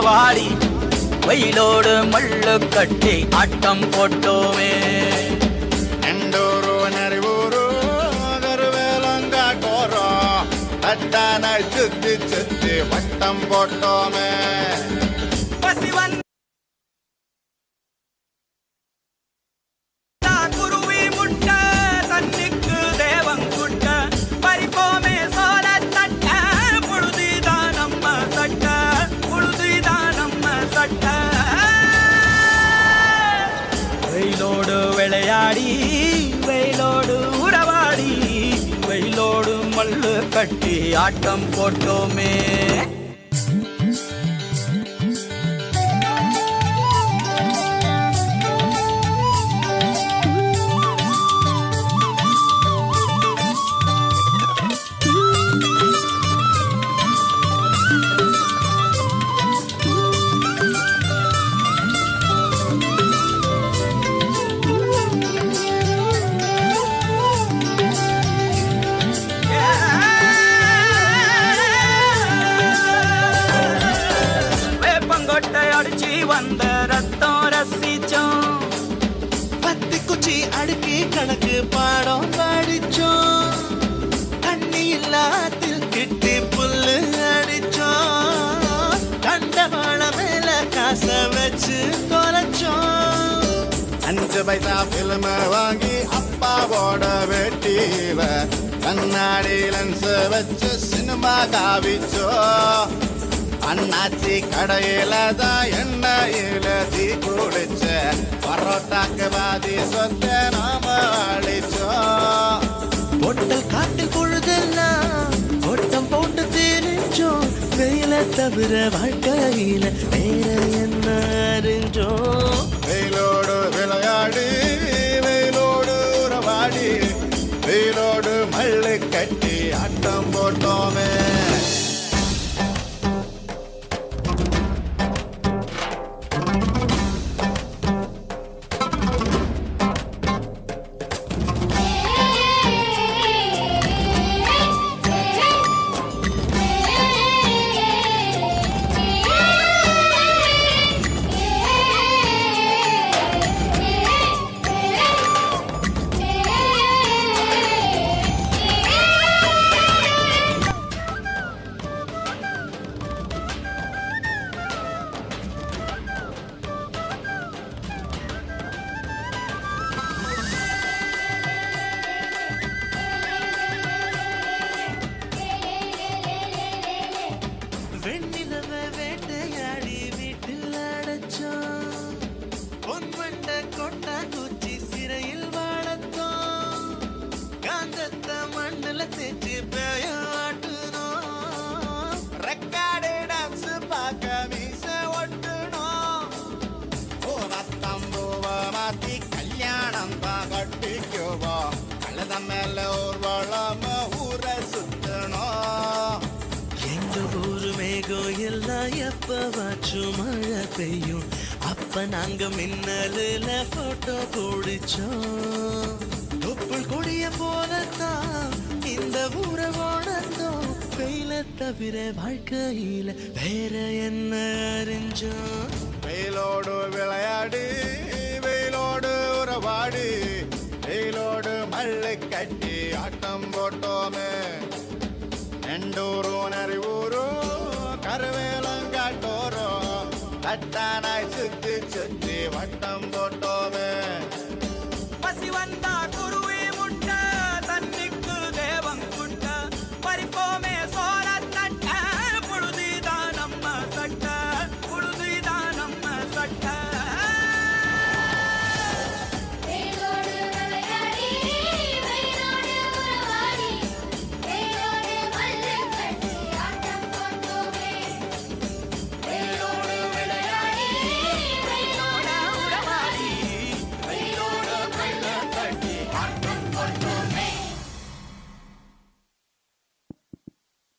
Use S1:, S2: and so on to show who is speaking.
S1: வாடி வெயிலோடு மல்லு கட்டி ஆட்டம் போட்டோமே.
S2: சுத்தி சுத்தி வட்டம் போட்டோமே.
S1: கட்டி ஆட்டம் போட்டோமே வந்த ரத்தம் ரசிச்சோம்.
S3: பத்து குச்சி அடுக்கி கணக்கு பாடம் படிச்சோம். தண்ணி இல்லாத்தில் கிட்டி புல்லு அடிச்சோம். கண்டவாள மேல காச வச்சு தொலைச்சோம்.
S2: அஞ்சு பைசா பிலிம் வாங்கி அப்பாவோட வெட்டியில கண்ணாடி லென்ஸ் வச்சு சினிமா காவிச்சோ அண்ணாச்சி கடையில தான் எண்ணெயில தீ குடிச்ச. பரோட்டாக்கு பாதி சொத்த நாம அழிச்சோம்.
S3: பொட்டல் காட்டில் பொழுதெல்லாம் ஓட்டம் போட்டு தெரிஞ்சோம் வெயில தவிர வாழ்க்கையில வேற என்ன அறிஞ்சோம்?
S2: வெயிலோடு விளையாடி வெயிலோடு உறவாடி வெயிலோடு மல்லு கட்டி ஆட்டம் போட்டோமே.
S3: எப்பவாச்சும் மழை பெய்யும். அப்ப நாங்க மின்னலுல போட்டோ பிடிச்சோம். தொப்புள் கொடிய போலத்தான் இந்த ஊரை உணர்ந்தோம் வெயில தவிர வாழ்க்கையில வேற என்ன அறிஞ்சோம்?
S2: வெயிலோடு விளையாடு வெயிலோடு உறவாடு. வெயிலோடு மல்லு கட்டி ஆட்டம் போட்டோமே. ரெண்டோரும் அறிவு தட்டானாய் சுத்தி சுத்தி வட்டம் போட்டோ